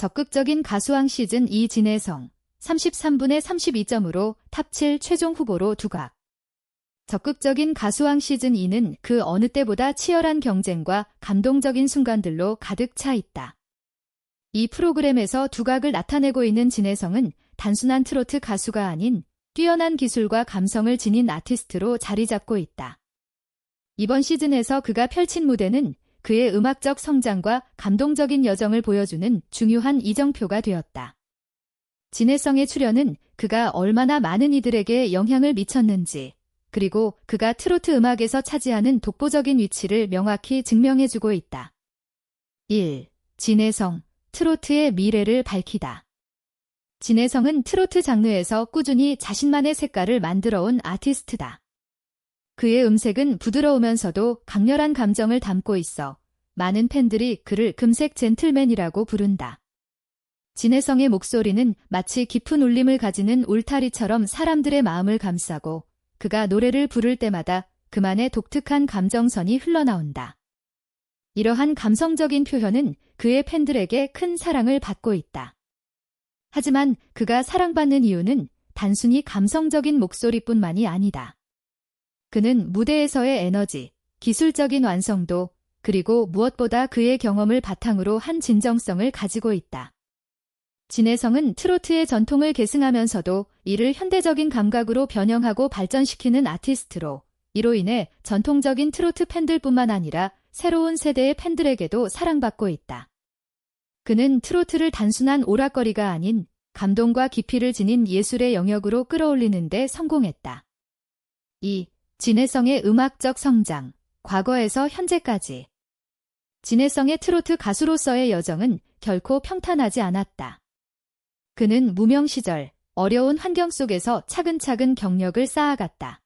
적극적인 가수왕 시즌 2 진혜성 33분의 32점으로 탑 7 최종 후보로 두각. 적극적인 가수왕 시즌 2는 그 어느 때보다 치열한 경쟁과 감동적인 순간들로 가득 차 있다. 이 프로그램에서 두각을 나타내고 있는 진혜성은 단순한 트로트 가수가 아닌 뛰어난 기술과 감성을 지닌 아티스트로 자리 잡고 있다. 이번 시즌에서 그가 펼친 무대는 그의 음악적 성장과 감동적인 여정을 보여주는 중요한 이정표가 되었다. 진해성의 출연은 그가 얼마나 많은 이들에게 영향을 미쳤는지, 그리고 그가 트로트 음악에서 차지하는 독보적인 위치를 명확히 증명해주고 있다. 1. 진해성, 트로트의 미래를 밝히다. 진해성은 트로트 장르에서 꾸준히 자신만의 색깔을 만들어 온 아티스트다. 그의 음색은 부드러우면서도 강렬한 감정을 담고 있어 많은 팬들이 그를 금색 젠틀맨이라고 부른다. 진해성의 목소리는 마치 깊은 울림을 가지는 울타리처럼 사람들의 마음을 감싸고 그가 노래를 부를 때마다 그만의 독특한 감정선이 흘러나온다. 이러한 감성적인 표현은 그의 팬들에게 큰 사랑을 받고 있다. 하지만 그가 사랑받는 이유는 단순히 감성적인 목소리뿐만이 아니다. 그는 무대에서의 에너지, 기술적인 완성도, 그리고 무엇보다 그의 경험을 바탕으로 한 진정성을 가지고 있다. 진혜성은 트로트의 전통을 계승하면서도 이를 현대적인 감각으로 변형하고 발전시키는 아티스트로 이로 인해 전통적인 트로트 팬들뿐만 아니라 새로운 세대의 팬들에게도 사랑받고 있다. 그는 트로트를 단순한 오락거리가 아닌 감동과 깊이를 지닌 예술의 영역으로 끌어올리는 데 성공했다. 2. 진해성의 음악적 성장, 과거에서 현재까지. 진해성의 트로트 가수로서의 여정은 결코 평탄하지 않았다. 그는 무명 시절 어려운 환경 속에서 차근차근 경력을 쌓아갔다.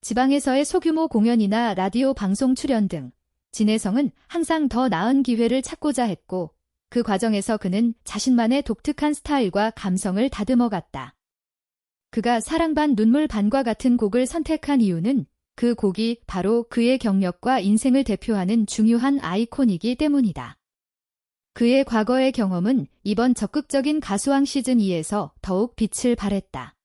지방에서의 소규모 공연이나 라디오 방송 출연 등 진해성은 항상 더 나은 기회를 찾고자 했고 그 과정에서 그는 자신만의 독특한 스타일과 감성을 다듬어 갔다. 그가 사랑 반 눈물 반과 같은 곡을 선택한 이유는 그 곡이 바로 그의 경력과 인생을 대표하는 중요한 아이콘이기 때문이다. 그의 과거의 경험은 이번 적극적인 가수왕 시즌 2에서 더욱 빛을 발했다.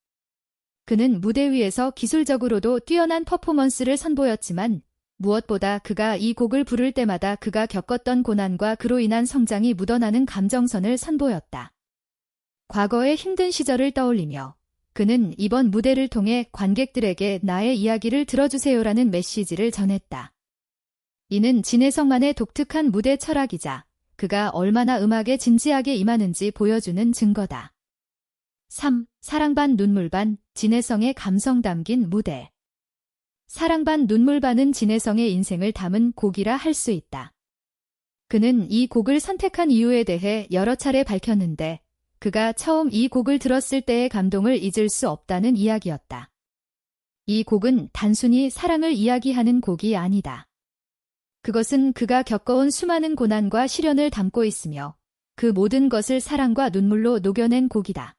그는 무대 위에서 기술적으로도 뛰어난 퍼포먼스를 선보였지만 무엇보다 그가 이 곡을 부를 때마다 그가 겪었던 고난과 그로 인한 성장이 묻어나는 감정선을 선보였다. 과거의 힘든 시절을 떠올리며 그는 이번 무대를 통해 관객들에게 나의 이야기를 들어주세요라는 메시지를 전했다. 이는 진해성만의 독특한 무대 철학이자 그가 얼마나 음악에 진지하게 임하는지 보여주는 증거다. 3. 사랑 반 눈물 반 진해성의 감성 담긴 무대 사랑 반 눈물 반은 진해성의 인생을 담은 곡이라 할 수 있다. 그는 이 곡을 선택한 이유에 대해 여러 차례 밝혔는데 그가 처음 이 곡을 들었을 때의 감동을 잊을 수 없다는 이야기였다. 이 곡은 단순히 사랑을 이야기하는 곡이 아니다. 그것은 그가 겪어온 수많은 고난과 시련을 담고 있으며 그 모든 것을 사랑과 눈물로 녹여낸 곡이다.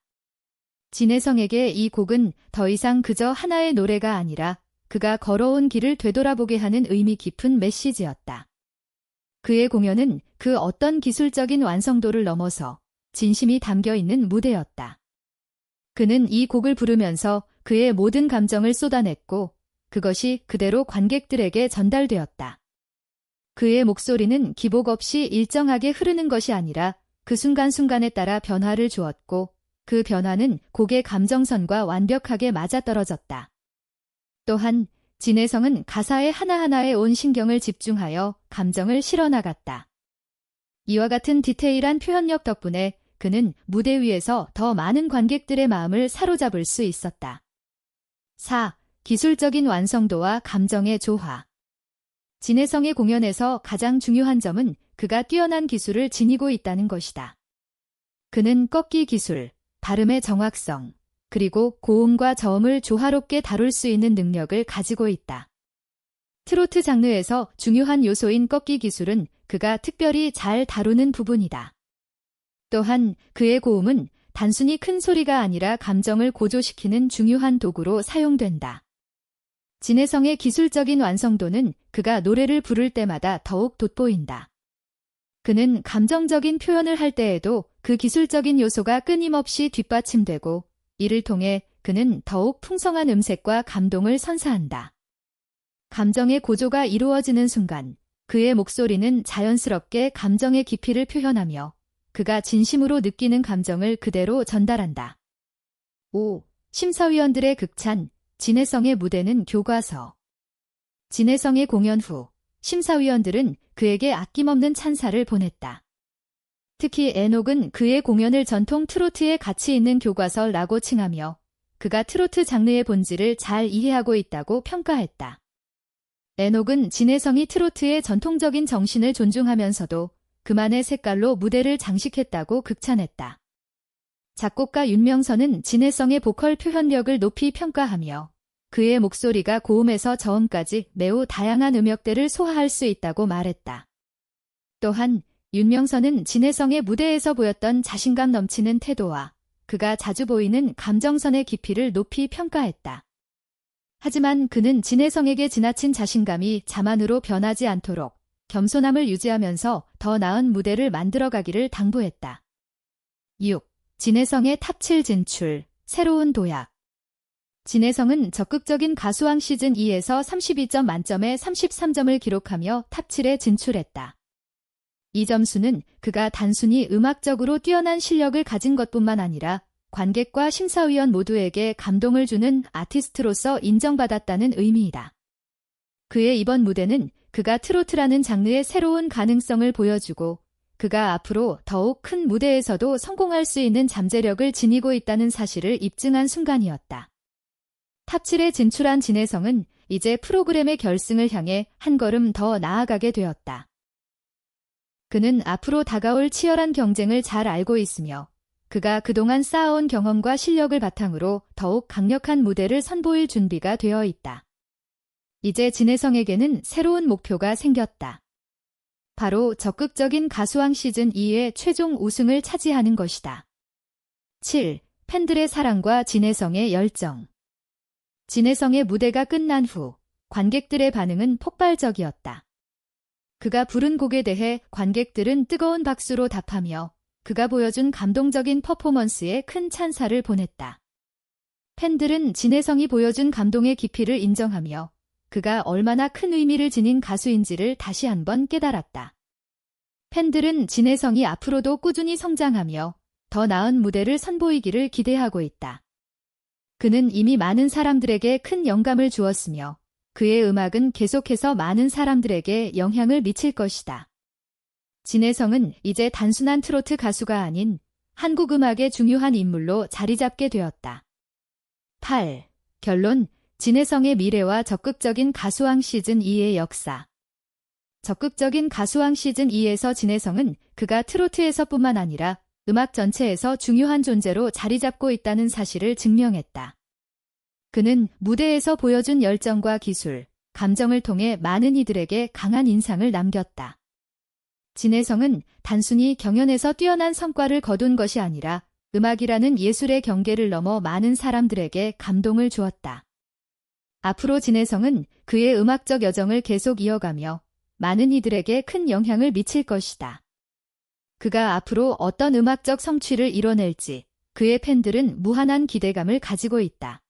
진혜성에게 이 곡은 더 이상 그저 하나의 노래가 아니라 그가 걸어온 길을 되돌아보게 하는 의미 깊은 메시지였다. 그의 공연은 그 어떤 기술적인 완성도를 넘어서 진심이 담겨 있는 무대였다. 그는 이 곡을 부르면서 그의 모든 감정을 쏟아냈고 그것이 그대로 관객들에게 전달되었다. 그의 목소리는 기복 없이 일정하게 흐르는 것이 아니라 그 순간순간에 따라 변화를 주었고 그 변화는 곡의 감정선과 완벽하게 맞아떨어졌다. 또한 진혜성은 가사의 하나하나에 온 신경을 집중하여 감정을 실어나갔다. 이와 같은 디테일한 표현력 덕분에 그는 무대 위에서 더 많은 관객들의 마음을 사로잡을 수 있었다. 4. 기술적인 완성도와 감정의 조화. 진해성의 공연에서 가장 중요한 점은 그가 뛰어난 기술을 지니고 있다는 것이다. 그는 꺾기 기술, 발음의 정확성, 그리고 고음과 저음을 조화롭게 다룰 수 있는 능력을 가지고 있다. 트로트 장르에서 중요한 요소인 꺾기 기술은 그가 특별히 잘 다루는 부분이다. 또한 그의 고음은 단순히 큰 소리가 아니라 감정을 고조시키는 중요한 도구로 사용된다. 진해성의 기술적인 완성도는 그가 노래를 부를 때마다 더욱 돋보인다. 그는 감정적인 표현을 할 때에도 그 기술적인 요소가 끊임없이 뒷받침되고 이를 통해 그는 더욱 풍성한 음색과 감동을 선사한다. 감정의 고조가 이루어지는 순간 그의 목소리는 자연스럽게 감정의 깊이를 표현하며 그가 진심으로 느끼는 감정을 그대로 전달한다. 5. 심사위원들의 극찬, 진해성의 무대는 교과서. 진해성의 공연 후 심사위원들은 그에게 아낌없는 찬사를 보냈다. 특히 에녹은 그의 공연을 전통 트로트의 가치 있는 교과서라고 칭하며 그가 트로트 장르의 본질을 잘 이해하고 있다고 평가했다. 에녹은 진해성이 트로트의 전통적인 정신을 존중하면서도 그만의 색깔로 무대를 장식했다고 극찬했다. 작곡가 윤명선은 진해성의 보컬 표현력을 높이 평가하며 그의 목소리가 고음에서 저음까지 매우 다양한 음역대를 소화할 수 있다고 말했다. 또한 윤명선은 진해성의 무대에서 보였던 자신감 넘치는 태도와 그가 자주 보이는 감정선의 깊이를 높이 평가했다. 하지만 그는 진해성에게 지나친 자신감이 자만으로 변하지 않도록 겸손함을 유지하면서 더 나은 무대를 만들어가기를 당부했다. 6. 진해성의 탑7 진출, 새로운 도약. 진해성은 적극적인 가수왕 시즌 2에서 32점 만점에 33점을 기록하며 탑7에 진출했다. 이 점수는 그가 단순히 음악적으로 뛰어난 실력을 가진 것뿐만 아니라 관객과 심사위원 모두에게 감동을 주는 아티스트로서 인정받았다는 의미이다. 그의 이번 무대는 그가 트로트라는 장르의 새로운 가능성을 보여주고 그가 앞으로 더욱 큰 무대에서도 성공할 수 있는 잠재력을 지니고 있다는 사실을 입증한 순간이었다. 탑7에 진출한 진혜성은 이제 프로그램의 결승을 향해 한 걸음 더 나아가게 되었다. 그는 앞으로 다가올 치열한 경쟁을 잘 알고 있으며 그가 그동안 쌓아온 경험과 실력을 바탕으로 더욱 강력한 무대를 선보일 준비가 되어 있다. 이제 진혜성에게는 새로운 목표가 생겼다. 바로 적극적인 가수왕 시즌 2의 최종 우승을 차지하는 것이다. 7. 팬들의 사랑과 진혜성의 열정. 진혜성의 무대가 끝난 후 관객들의 반응은 폭발적이었다. 그가 부른 곡에 대해 관객들은 뜨거운 박수로 답하며 그가 보여준 감동적인 퍼포먼스에 큰 찬사를 보냈다. 팬들은 진혜성이 보여준 감동의 깊이를 인정하며 그가 얼마나 큰 의미를 지닌 가수인지를 다시 한번 깨달았다. 팬들은 진혜성이 앞으로도 꾸준히 성장하며 더 나은 무대를 선보이기를 기대하고 있다. 그는 이미 많은 사람들에게 큰 영감을 주었으며 그의 음악은 계속해서 많은 사람들에게 영향을 미칠 것이다. 진혜성은 이제 단순한 트로트 가수가 아닌 한국 음악의 중요한 인물로 자리 잡게 되었다. 8. 결론 진혜성의 미래와 적극적인 가수왕 시즌 2의 역사. 적극적인 가수왕 시즌 2에서 진혜성은 그가 트로트에서뿐만 아니라 음악 전체에서 중요한 존재로 자리 잡고 있다는 사실을 증명했다. 그는 무대에서 보여준 열정과 기술, 감정을 통해 많은 이들에게 강한 인상을 남겼다. 진혜성은 단순히 경연에서 뛰어난 성과를 거둔 것이 아니라 음악이라는 예술의 경계를 넘어 많은 사람들에게 감동을 주었다. 앞으로 진혜성은 그의 음악적 여정을 계속 이어가며 많은 이들에게 큰 영향을 미칠 것이다. 그가 앞으로 어떤 음악적 성취를 이뤄낼지 그의 팬들은 무한한 기대감을 가지고 있다.